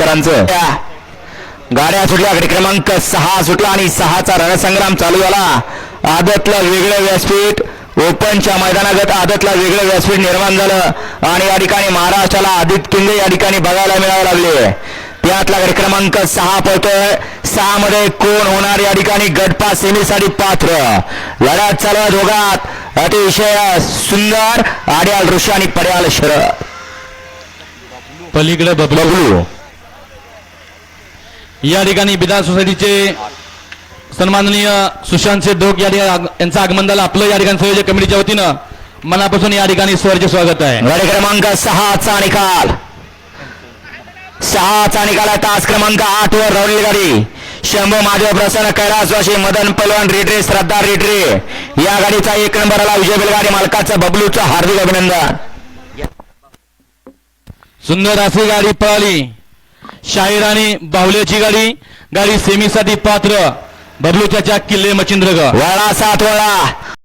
वाईकरांचं गाड्या सुटल्या गाडी क्रमांक सहा सुटला आणि सहाचा रणसंग्राम चालू झाला. आदतला वेगळं व्यासपीठ ओपनच्या मैदानागत आदतला वेगळं व्यासपीठ निर्माण झालं आणि या ठिकाणी महाराष्ट्राला आदित किंग या ठिकाणी बघायला मिळावं लागले. त्यातला गाडी क्रमांक सहा पळतोय. सहा मध्ये कोण होणार या ठिकाणी गटपा सेमीसाठी पात्र? लढत चालू दोघात. अतिशय सुंदर आड्याल ऋषी आणि पड्याल शरद. पलीकडे बबलू. या ठिकाणी बिदार सोसायटीचे सन्माननीय सुशांत डोक या यांचं आगमन झालं आपलं या ठिकाणी संयोजक कमिटीच्या वतीनं मनापासून या ठिकाणी स्वरचे स्वागत आहे. गाडी क्रमांक सहाचा निकाल. सहाचा निकाल आहे. तास क्रमांक आठ वर रवलेली गाडी. शंभू महादेव प्रसन्न कैलासवाशी मदन पलवान रेटरे श्रद्धा रेटरे या गाडीचा एक नंबर आला विजय बैलगाडी मालकाचा बबलूचं हार्दिक अभिनंदन. सुंदर अशी गाडी पळाली. शाहीर आणि गाडी गाडी सेमीसाठी पात्र. बबलूच्या किल्ले मच्छिंद्रगड. वळा सात वळा